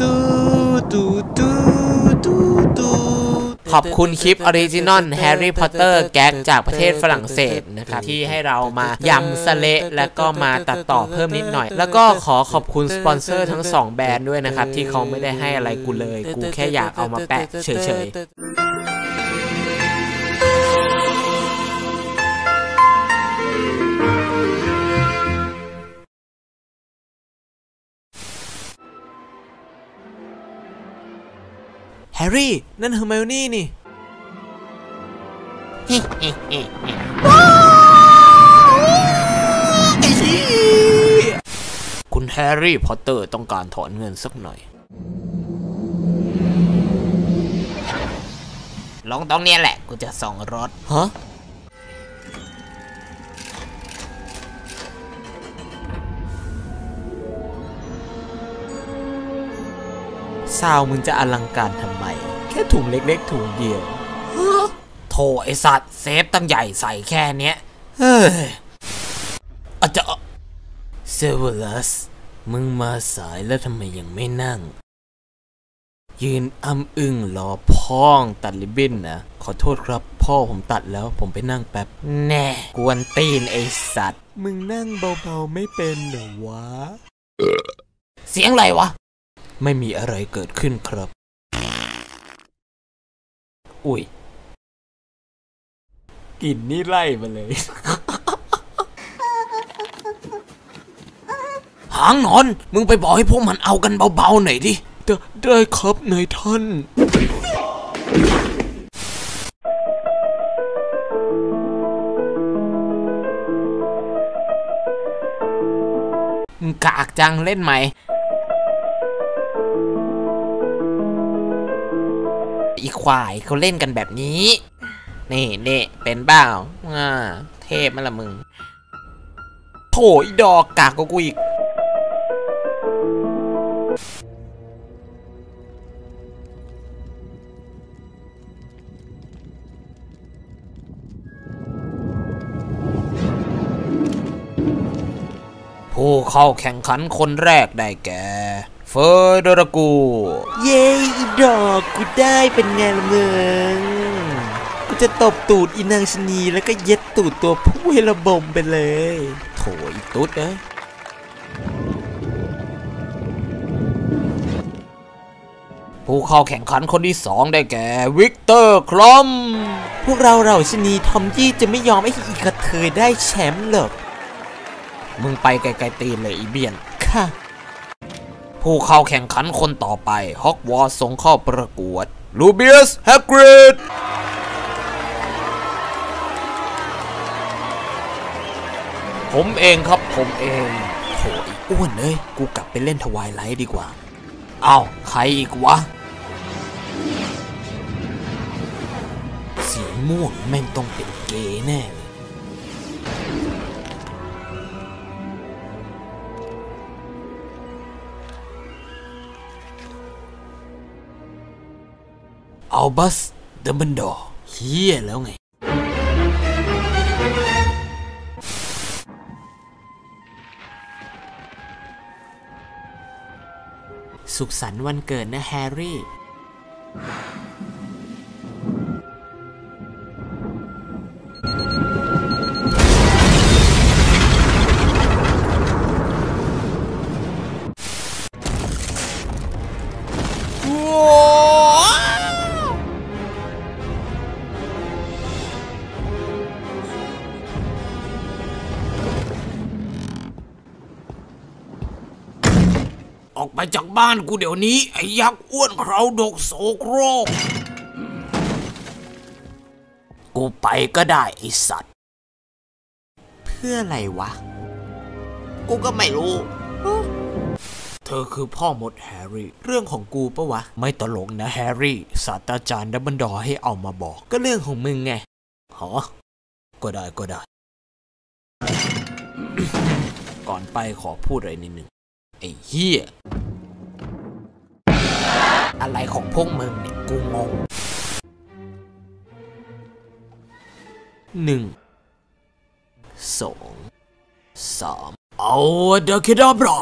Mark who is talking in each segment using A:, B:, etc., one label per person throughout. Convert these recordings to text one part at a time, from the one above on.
A: ตูตูตูตูตูขอบคุณคลิปออริจินอลแฮร์รี่พอตเตอร์แก๊กจากประเทศฝรั่งเศสนะครับ ที่ให้เรามายำสเละแล้วก็มาตัดต่อเพิ่มนิดหน่อย แล้วก็ขอขอบคุณสปอนเซอร์ทั้ง 2 แบรนด์ด้วยนะครับ ที่เขาไม่ได้ให้อะไรกูเลย กูแค่อยากเอามาแปะเฉยๆ ร์รี่ นั่นเฮอร์ไมโอนี่นี่คุณแฮร์รี่พอตเตอร์ต้องการถอนเงินสักหน่อย
B: ลงตรงเนี้ยแหละ กูจะส่งรถ
A: ฮะ ซาวมึงจะอลังการทำไม แค่ถุงเล็กๆ ถุงเดียว
B: โถไอสัตว์เซฟตั้งใหญ่ใส่แค่เนี้ย
A: เฮ้ย
B: อาจจะ
A: เซเวลัสมึงมาสายแล้วทำไมยังไม่นั่ง ยืนอ้ำอึ้งรอพ่องตัดริบบิ้นนะ ขอโทษครับ พ่อผมตัดแล้วผมไปนั่งแป๊บ
B: แน่ กวนตีนไอสัตว์
A: มึงนั่งเบาๆไม่เป็นเหรอวะ
B: เสียงอะไรวะ
A: ไม่มีอะไรเกิดขึ้นครับ อุ้ยกลิ่นนี่ไล่มาเลย
B: หางหนอน มึงไปบอกให้พวกมันเอากันเบาๆหน่อยดิ
A: ได้ได้ครับนายท่าน
B: มึงกากจังเล่นไหม อีควายเขาเล่นกันแบบนี้ นี่เน่เป็นเปล่าอ่าเทพมั้ยล่ะมึงโถอีดอกกากกว่ากูอีก เข้าแข่งขันคนแรกได้แก่ เฟอร์เดรากู
A: เย้อีดอกกูได้เป็นไงละมึงกูจะตบตูดอีนางชะนีแล้วก็เย็ดตูดตัวผู้ให้ระบมไปเลย
B: โถอีตุ๊ดเอ้ยผู้เข้าแข่งขันคนที่สองได้แก่ วิกเตอร์คลอม
A: พวกเราเราชะนีทอมยี่จะไม่ยอมให้อีกระเทยได้แชมป์หรอก
B: มึงไปไกลๆตีนเลยอีเบียน
A: ค่ะ
B: ผู้เข้าแข่งขันคนต่อไปฮอกวอตส์ส่งเข้าประกวดลูเบียสแฮกริดผมเองครับผมเอง
A: โถอีอ้วนเลยกูกลับไปเล่นทวายไลท์ดีกว่า
B: เอ้าใครอีกวะ
A: สีม่วงแม่งต้องเป็นเกย์แน่เลย
B: อัลบัสเดบันดอร์
A: เฮียแล้วไง สุขสันต์วันเกิดนะแฮร์รี่
B: ออกไปจากบ้านกูเดี๋ยวนี้ ไอ้ยักษ์อ้วนเราดกโสโครก กูไปก็ได้ไอ้สัตว์
A: เพื่ออะไรวะ
B: กูก็ไม่รู้
A: เธอคือพ่อมดแฮร์รี่ เรื่องของกูปะวะ ไม่ตลกนะแฮร์รี่ ศาสตราจารย์ดับเบิลดอให้เอามาบอก ก็เรื่องของมึงไงหอก็ได้ก็ได้ ก่อนไปขอพูดอะไรนิดนึงไอ้เหี้ย
B: อะไรของพวกมึงเนี่ยกูงง
A: หนึ่งสองสาม
B: เอาเดอะคิดาบรา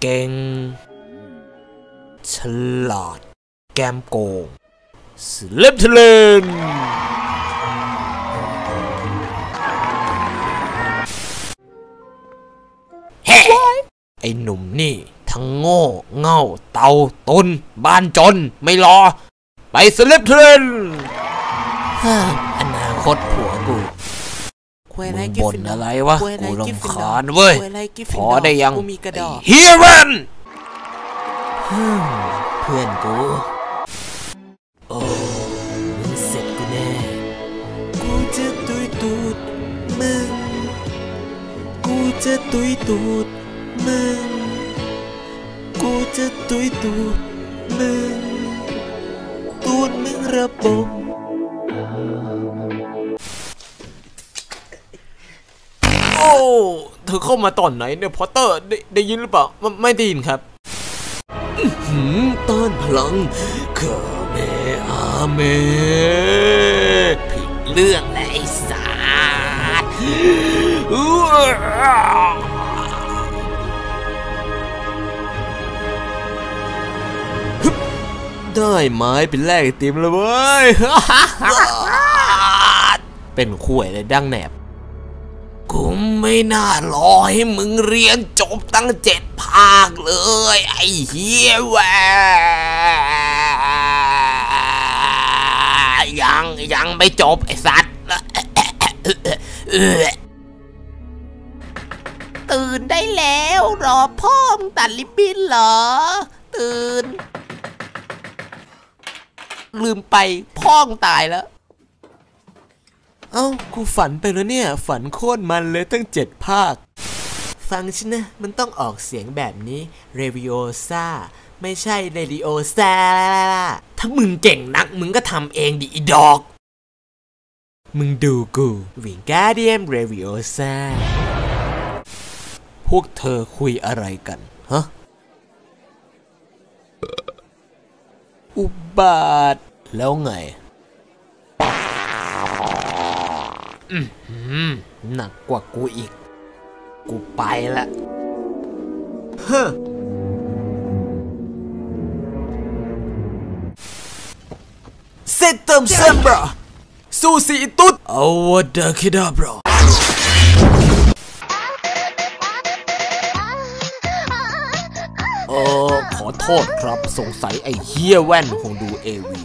A: เก่ง ฉลาด แกมโกงสเลปเทเลน อ้หนุ่มนี่ ทั้งโง่เง่าเตาตนบ้านจน ไม่รอ ไปสเลปเทรนฮ่าอนาคตผัวกูมึงบ่นอะไรวะ กูรำคาญเว้ย พอได้ยัง
B: กูมีกระดอก
A: เฮียวันเพื่อนกูโอ้มึงเสร็จกูแน่
B: กูจะตุยตูดมึง กูจะตุยตูด มึง กูจะตุยตูดมึง ตูดมึงระบม
A: โอ้เธอเข้ามาตอนไหนเนี่ยพอตเตอร์ได้ได้ยินหรือเปล่าไม่ไม่ได้ยินครับหืมต้านพลังคาเมอาเมผิดเรื่องและไอ้สา ได้ไม้เป็นแรกติมเลยเว้ย เป็นข่วยเลยดั้งแหนบกูไม่น่ารอให้มึงเรียนจบตั้งเจ็ดภาคเลย ไอ้เฮียแวยังยังไม่จบไอ้สัตว์
B: ตื่นได้แล้ว รอพ่อมึงตัดลิบบินเหรอ ตื่น
A: ลืมไปพ่องตายแล้ว เอ้า กูฝันไปแล้วเนี่ย ฝันโคตรมันเลยตั้งเจ็ดภาค ฟังฉันนะ มันต้องออกเสียงแบบนี้เรวิโอซาไม่ใช่เรดิโอซาถ้ามึงเก่งนัก มึงก็ทำเองดิอีดอก มึงดูกูวิงการเดียมเรวิโอซาพวกเธอคุยอะไรกัน ฮะ อุบาท แล้วไงอืมหืมหนักกว่ากูอีก กูไปละเฮ้อเซตเติมเซมบราสู้สีตุ๊ดเอาวะดาคิดาบรา ษครับสงสัยไอ้เฮียแว่นคงดูเอวี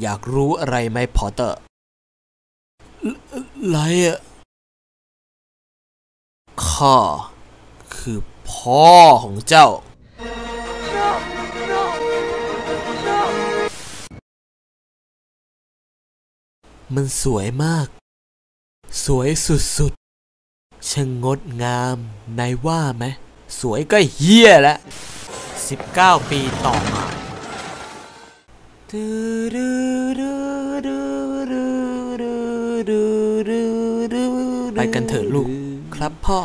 A: อยากรู้อะไรไหมพอเตอร์อะไรอะข้าคือพ่อของเจ้า มันสวยมาก สวยสุดๆช่างงดงามนายว่าไหม สวยก็เฮี้ยแล้ว 19 ปีต่อมาไปกันเถอะลูกครับพ่อ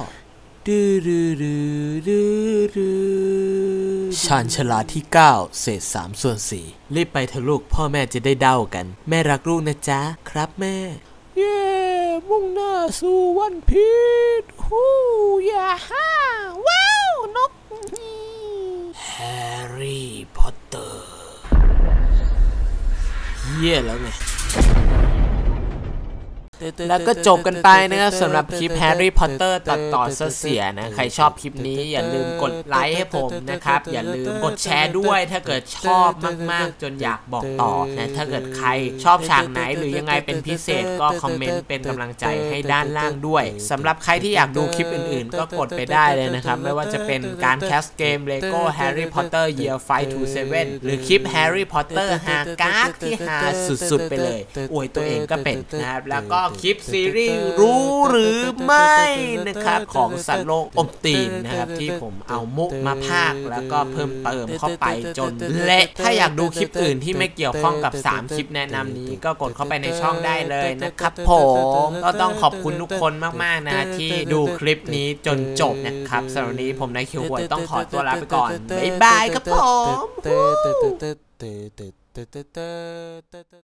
A: ชานชลาที่ 9 เศษ3ส่วน4รีบไปเถอะลูกพ่อแม่จะได้เด้ากัน แม่รักลูกนะจ๊ะ ครับแม่ เย้มุ่งหน้าสู่วันพีชฮู้ยาฮ่าว้าว นกแฮ ร์รี่พอตเตอร์เยี่ยแล้วไง แล้วก็จบกันไปนะครับสำหรับคลิป Harry Potter ตัดต่อเสียนะใครชอบคลิปนี้อย่าลืมกดไลค์ให้ผมนะครับ อย่าลืมกดแชร์ด้วย ถ้าเกิดชอบมากๆ จนอยากบอกต่อนะถ้าเกิดใครชอบฉากไหนหรือยังไงเป็นพิเศษก็คอมเมนต์เป็นกำลังใจให้ด้านล่างด้วยสำหรับใครที่อยากดูคลิปอื่นๆ ก็กดไปได้เลยนะครับ ไม่ว่าจะเป็นการแคสเกม Lego Harry Potter Year 5 to 7หรือคลิป Harry Potter หาการ์ดที่หาสุดๆไปเลยอวยตัวเองก็เป็นนะครับแล้วก็คลิปซีรีส์รู้หรือไม่นะครับของสัตว์โลกอมตีนนะครับที่ผมเอามุกมาพากแล้วก็เพิ่มเติมเข้าไปจนเละถ้าอยากดูคลิปอื่นที่ไม่เกี่ยวข้องกับ 3 คลิปแนะนำนี้ ก็กดเข้าไปในช่องได้เลยนะครับผมก็ต้องขอบคุณทุกคนมากๆนะที่ดูคลิปนี้จนจบนะครับสำหรับวันนี้ผมนายคิวหวยต้องขอตัวลาไปก่อนบ๊ายบายครับผม